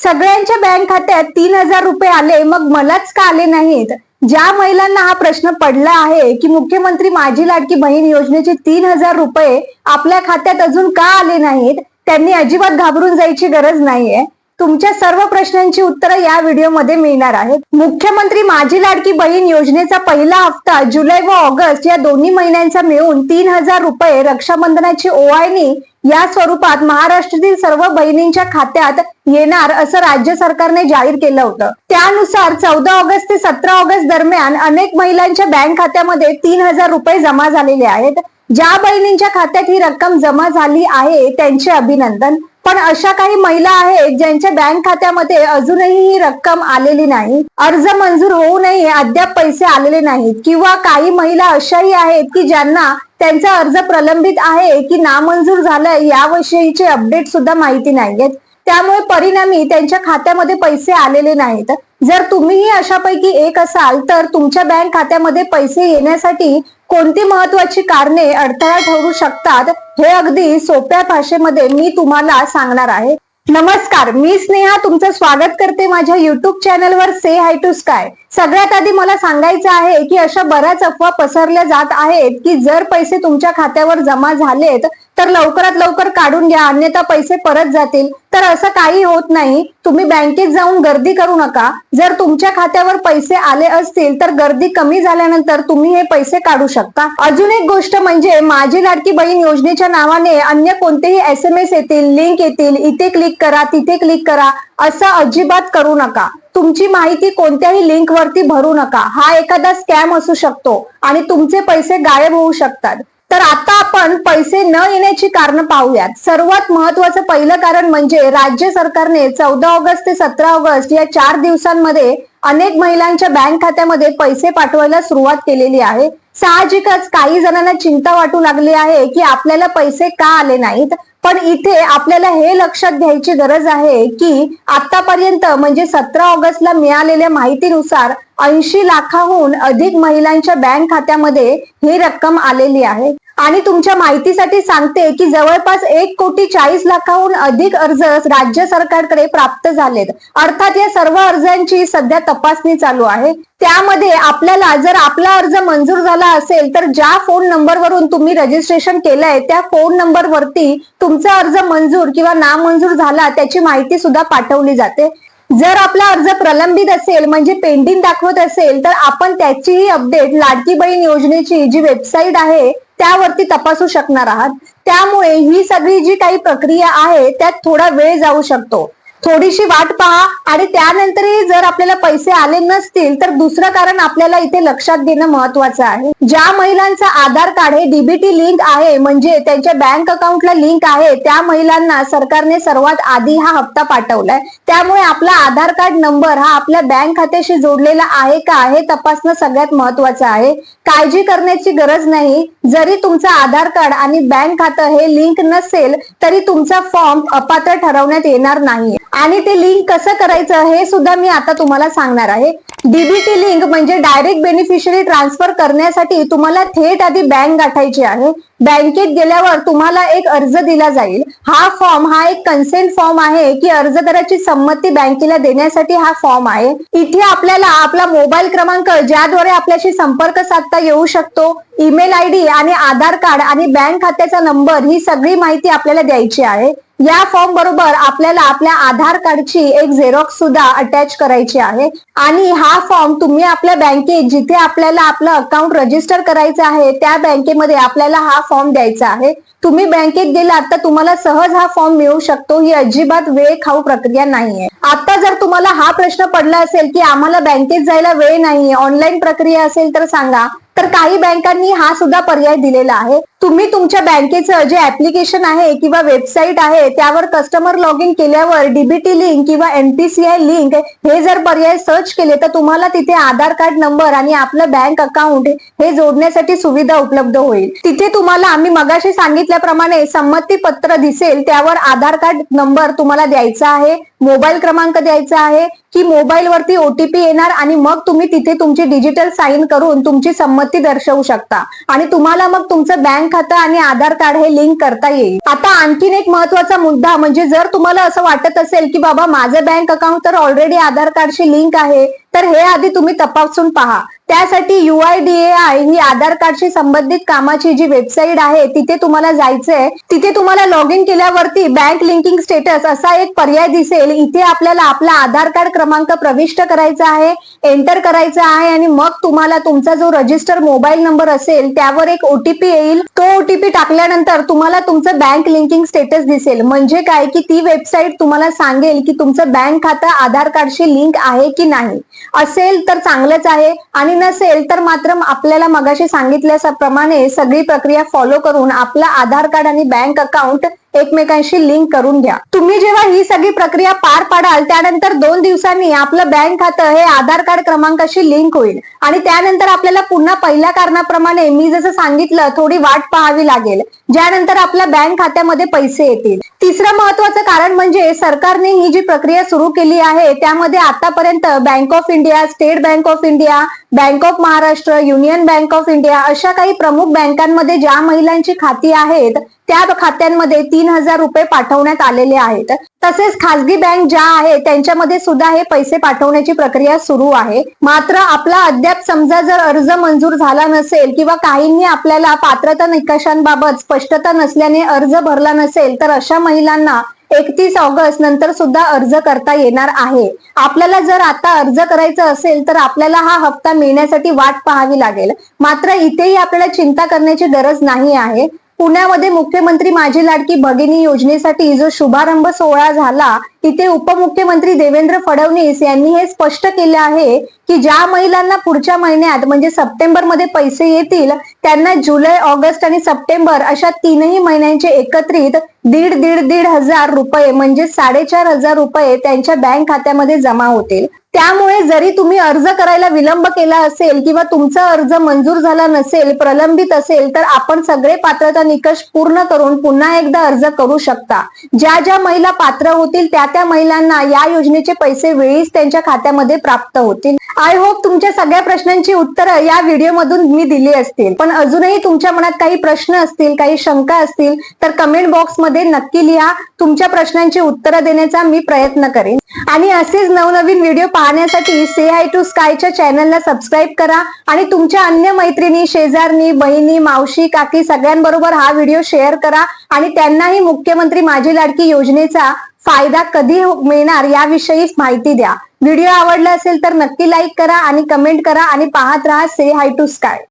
सगळ्यांच्या बँक खात्यात तीन हजार रुपये आले मग मलाच का आले नाहीत? ज्या महिलांना हा प्रश्न पडला आहे की मुख्यमंत्री माझी लाडकी बहीण योजनेचे तीन हजार रुपये आपल्या खात्यात अजून का आले नाहीत? त्यांनी अजिबात घाबरून जायची गरज नाहीये. तुमच्या सर्व प्रश्नांची उत्तरं या व्हिडिओमध्ये मिळणार आहेत. मुख्यमंत्री माझी लाडकी बहीण योजनेचा पहिला हप्ता जुलै व ऑगस्ट या दोन्ही महिन्यांचा मिळून तीन हजार रुपये रक्षाबंधनाची ओवाळणी या स्वरूपात महाराष्ट्रातील सर्व बहिणींच्या खात्यात येणार असं राज्य सरकारने जाहीर केलं होतं. त्यानुसार चौदा ऑगस्ट ते सतरा ऑगस्ट दरम्यान अनेक महिलांच्या बँक खात्यामध्ये तीन हजार रुपये जमा झालेले आहेत. ज्या बहिणींच्या खात्यात ही रक्कम जमा झाली आहे त्यांचे अभिनंदन. पण अशा काही महिला आहेत ज्यांच्या बँक खात्यामध्ये अजूनही ही रक्कम आलेली नाही. अर्ज मंजूर होऊनही अद्याप पैसे आलेले नाहीत. किंवा काही महिला अशाही आहेत की ज्यांना त्यांचा अर्ज प्रलंबित आहे की नामंजूर झालाय याविषयीचे अपडेट सुद्धा माहिती नाहीयेत. त्यामुळे परिणामी त्यांच्या खात्यामध्ये पैसे आलेले नाहीत. जर तुम्हीही अशापैकी एक असाल तर तुमच्या बँक खात्यामध्ये पैसे येण्यासाठी कोणती महत्वाची कारणे अडथळा ठरू शकतात हे अगदी सोप्या भाषेमध्ये मी तुम्हाला सांगणार आहे. नमस्कार मी स्नेहा तुमचं स्वागत करते माझ्या युट्यूब चॅनलवर से हाय टू स्काय सगळ्यात आधी मला सांगायचं आहे की अशा बऱ्याच अफवा पसरल्या जात आहेत की जर पैसे तुमच्या खात्यावर जमा झालेत तर लवकरात लवकर काढून घ्या. अन्यथा पैसे परत जातील. तर असं काही होत नाही. तुम्ही बँकेत जाऊन गर्दी करू नका. जर तुमच्या खात्यावर पैसे आले असतील तर गर्दी कमी झाल्यानंतर तुम्ही हे पैसे काढू शकता. अजून एक गोष्ट म्हणजे माझी लाडकी बहीण योजनेच्या नावाने अन्य कोणतेही एस एम एस येतील लिंक येतील इथे क्लिक करा तिथे क्लिक करा असं अजिबात करू नका. तुमची माहिती कोणत्याही लिंक वरती भरू नका. हा एखादा स्कॅम असू शकतो आणि तुमचे पैसे गायब होऊ शकतात. तर आता आपण पैसे न येण्याची कारण पाहूयात. सर्वात महत्वाचं पहिलं कारण म्हणजे राज्य सरकारने चौदा ऑगस्ट ते सतरा ऑगस्ट या चार दिवसांमध्ये अनेक महिलांच्या बँक खात्यामध्ये पैसे पाठवायला सुरुवात केलेली आहे. साहजिकच काही जणांना चिंता वाटू लागली आहे की आपल्याला पैसे का आले नाहीत? पण इथे आपल्याला हे लक्षात घ्यायची गरज आहे की आतापर्यंत म्हणजे सतरा ऑगस्टला मिळालेल्या माहितीनुसार ऐंशी लाखाहून अधिक महिलांच्या बँक खात्यामध्ये ही रक्कम आलेली आहे. आणि तुमच्या माहितीसाठी सांगते की जवळपास एक कोटी चाळीस लाखाहून अधिक अर्ज राज्य सरकारकडे प्राप्त झालेत. अर्थात या सर्व अर्जांची सध्या तपासणी चालू आहे. त्यामध्ये आपल्याला जर आपला अर्ज मंजूर झाला असेल तर ज्या फोन नंबरवरून तुम्ही रजिस्ट्रेशन केलंय त्या फोन नंबर वरती तुमचा अर्ज मंजूर किंवा नामंजूर झाला त्याची माहिती सुद्धा पाठवली जाते. जर आपला अर्ज प्रलंबित असेल म्हणजे पेंडिंग दाखवत असेल तर आपण त्याचीही अपडेट लाडकी बहीण योजनेची जी वेबसाईट आहे त्यावरती तपासू शकणार आहात. त्यामुळे ही सगळी जी काही प्रक्रिया आहे त्यात थोडा वेळ जाऊ शकतो. थोडीशी वाट पहा. आणि त्यानंतरही जर आपल्याला पैसे आले नसतील तर दुसरं कारण आपल्याला इथे लक्षात घेणं महत्वाचं आहे. ज्या महिलांचं आधार कार्ड हे डीबीटी लिंक आहे म्हणजे त्यांच्या बँक अकाउंटला लिंक आहे त्या महिलांना सरकारने सर्वात आधी हा हप्ता पाठवलाय. त्यामुळे आपला आधार कार्ड नंबर हा आपल्या बँक खात्याशी जोडलेला आहे का हे तपासणं सगळ्यात महत्वाचं आहे. काळजी करण्याची गरज नाही. जरी तुमचं आधार कार्ड आणि बँक खातं हे लिंक नसेल तरी तुमचा फॉर्म अपात्र ठरवण्यात येणार नाही आणि ते लिंक कसं करायचं हे सुद्धा मी आता तुम्हाला सांगणार आहे. डीबीटी लिंक म्हणजे डायरेक्ट बेनिफिशरी ट्रान्सफर करण्यासाठी तुम्हाला थेट आधी बँक गाठायची आहे. बँकेत गेल्यावर तुम्हाला एक अर्ज दिला जाईल. हा फॉर्म हा एक कन्सेंट फॉर्म आहे की अर्जदाराची संमती बँकेला देण्यासाठी हा फॉर्म आहे. इथे आपल्याला आपला मोबाईल क्रमांक ज्याद्वारे आपल्याशी संपर्क साधता येऊ शकतो ईमेल आय डी आणि आधार कार्ड आणि बँक खात्याचा नंबर ही सगळी माहिती आपल्याला द्यायची आहे. या फॉर्म बरोबर आपल्याला आपल्या आधार कार्डची एक झेरॉक्स सुद्धा अटॅच करायची आहे. आणि हा फॉर्म तुम्ही आपल्या बँकेत जिथे आपल्याला आपलं अकाउंट रजिस्टर करायचं आहे त्या बँकेमध्ये आपल्याला हा फॉर्म द्यायचा आहे. तुम्ही बँकेत गेलात तर तुम्हाला सहज हा फॉर्म मिळू शकतो. ही अजिबात वेळ खाऊ प्रक्रिया नाहीये. आता जर तुम्हाला हा प्रश्न पडला असेल की आम्हाला बँकेत जायला वेळ नाहीये ऑनलाईन प्रक्रिया असेल तर सांगा. तर काही बँकांनी हा सुद्धा पर्याय दिलेला आहे. तुम्ही तुमच्या बँकेचं जे ऍप्लिकेशन आहे किंवा वेबसाईट आहे त्यावर कस्टमर लॉग इन केल्यावर डीबीटी लिंक किंवा एनपीसीआय लिंक हे जर पर्याय सर्च केले तर तुम्हाला तिथे आधार कार्ड नंबर आणि आपलं बँक अकाउंट हे जोडण्यासाठी सुविधा उपलब्ध होईल. तिथे तुम्हाला आम्ही मगाशी सांगितल्याप्रमाणे संमती पत्र दिसेल त्यावर आधार कार्ड नंबर तुम्हाला द्यायचा आहे मोबाईल क्रमांक द्यायचा आहे की मोबाईल वरती ओटीपी येणार आणि मग तुम्ही तिथे तुमची डिजिटल साईन करून तुमची संमती दर्शवू शकता. आणि तुम्हाला मग तुमचं बँक खातं आणि आधार कार्ड हे लिंक करता येईल. आता आणखीन एक महत्त्वाचा मुद्दा म्हणजे जर तुम्हाला असं वाटत असेल की बाबा माझं बँक अकाउंट तर ऑलरेडी आधार कार्डशी लिंक आहे तर हे आधी तुम्ही तपासून पहा. त्यासाठी युआयडीएआय ही आधार कार्डशी संबंधित कामाची जी वेबसाईट आहे तिथे तुम्हाला जायचंय. तिथे तुम्हाला लॉग इन केल्यावरती बँक लिंकिंग स्टेटस असा एक पर्याय दिसेल. इथे आपल्याला आपला आधार कार्ड क्रमांक प्रविष्ट करायचा आहे एंटर करायचा आहे आणि मग तुम्हाला तुमचा जो रजिस्टर मोबाईल नंबर असेल त्यावर एक ओटीपी येईल. तो ओटीपी टाकल्यानंतर तुम्हाला तुमचं बँक लिंकिंग स्टेटस दिसेल. म्हणजे काय? की ती वेबसाईट तुम्हाला सांगेल की तुमचं बँक खातं आधार कार्डशी लिंक आहे की नाही. असेल तर चांगलंच आहे. आणि नसेल तर मात्र आपल्याला मगाशी सांगितल्याप्रमाणे सगळी प्रक्रिया फॉलो करून आपला आधार कार्ड आणि बँक अकाउंट एकमेकांशी लिंक करून घ्या. तुम्ही जेव्हा ही सगळी प्रक्रिया पार पाडाल त्यानंतर दोन दिवसांनी आपलं बँक खातं हे आधार कार्ड क्रमांकाशी लिंक होईल. आणि त्यानंतर आपल्याला पुन्हा पहिल्या कारणाप्रमाणे मी जसं सांगितलं थोडी वाट पाहावी लागेल. ज्यानंतर आपल्या बँक खात्यामध्ये पैसे येतील. तिसरं महत्वाचं कारण म्हणजे सरकारने ही जी प्रक्रिया सुरू केली आहे त्यामध्ये आतापर्यंत bank of India state bank of India bank of Maharashtra union bank of India अशा काही प्रमुख बँकांमध्ये ज्या महिलांची खाती आहेत त्या खात्यांमध्ये तीन हजार रुपये पाठवण्यात आलेले आहेत. तसेच खासगी बँक ज्या आहेत त्यांच्यामध्ये सुद्धा हे पैसे पाठवण्याची प्रक्रिया सुरू आहे. मात्र आपला अद्याप समजा जर अर्ज मंजूर झाला नसेल किंवा काहींनी आपल्याला पात्रता निकषांबाबत स्पष्टता नसल्याने अर्ज भरला नसेल तर अशा महिलांना एकतीस ऑगस्ट नंतर सुद्धा अर्ज करता येणार आहे. आपल्याला जर आता अर्ज करायचा असेल तर आपल्याला हा हप्ता मिळण्यासाठी वाट पाहावी लागेल. मात्र इथेही आपल्याला चिंता करण्याची गरज नाही आहे. पुण्यामध्ये मुख्यमंत्री माझी लाडकी भगिनी योजनेसाठी जो शुभारंभ सोहळा झाला तिथे उपमुख्यमंत्री देवेंद्र फडणवीस यांनी हे स्पष्ट केले आहे की ज्या महिलांना पुढच्या महिन्यात म्हणजे सप्टेंबरमध्ये पैसे येतील त्यांना जुलै ऑगस्ट आणि सप्टेंबर अशा तीनही महिन्यांचे एकत्रित दीड दीड दीड हजार रुपये म्हणजे साडेचार हजार रुपये त्यांच्या बँक खात्यामध्ये जमा होतील. त्यामुळे जरी तुम्ही अर्ज करायला विलंब केला असेल किंवा तुमचा अर्ज मंजूर झाला नसेल प्रलंबित असेल तर आपण सगळे पात्रता निकष पूर्ण करून पुन्हा एकदा अर्ज करू शकता. ज्या ज्या महिला पात्र होतील त्या त्या महिलांना या योजनेचे पैसे वेळीच त्यांच्या खात्यामध्ये प्राप्त होतील. आय होप तुमच्या सगळ्या प्रश्नांची उत्तरं या व्हिडिओमधून मी दिली असतील. पण अजूनही तुमच्या मनात काही प्रश्न असतील काही शंका असतील तर कमेंट बॉक्समध्ये नक्की लिहा. तुमच्या प्रश्नांची उत्तरं देण्याचा मी प्रयत्न करेन. आणि असेच नवनवीन व्हिडिओ पाहण्यासाठी से आय टू स्कायच्या चॅनलला सबस्क्राईब करा आणि तुमच्या अन्य मैत्रिणी शेजारनी बहिणी मावशी काकी सगळ्यांबरोबर हा व्हिडिओ शेअर करा आणि त्यांनाही मुख्यमंत्री माझी लाडकी योजनेचा फायदा कधी मिळणार याविषयी माहिती द्या. व्हिडिओ आवडला असेल तर नक्की लाईक करा आणि कमेंट करा आणि पाहत राहा से हाय टू स्काय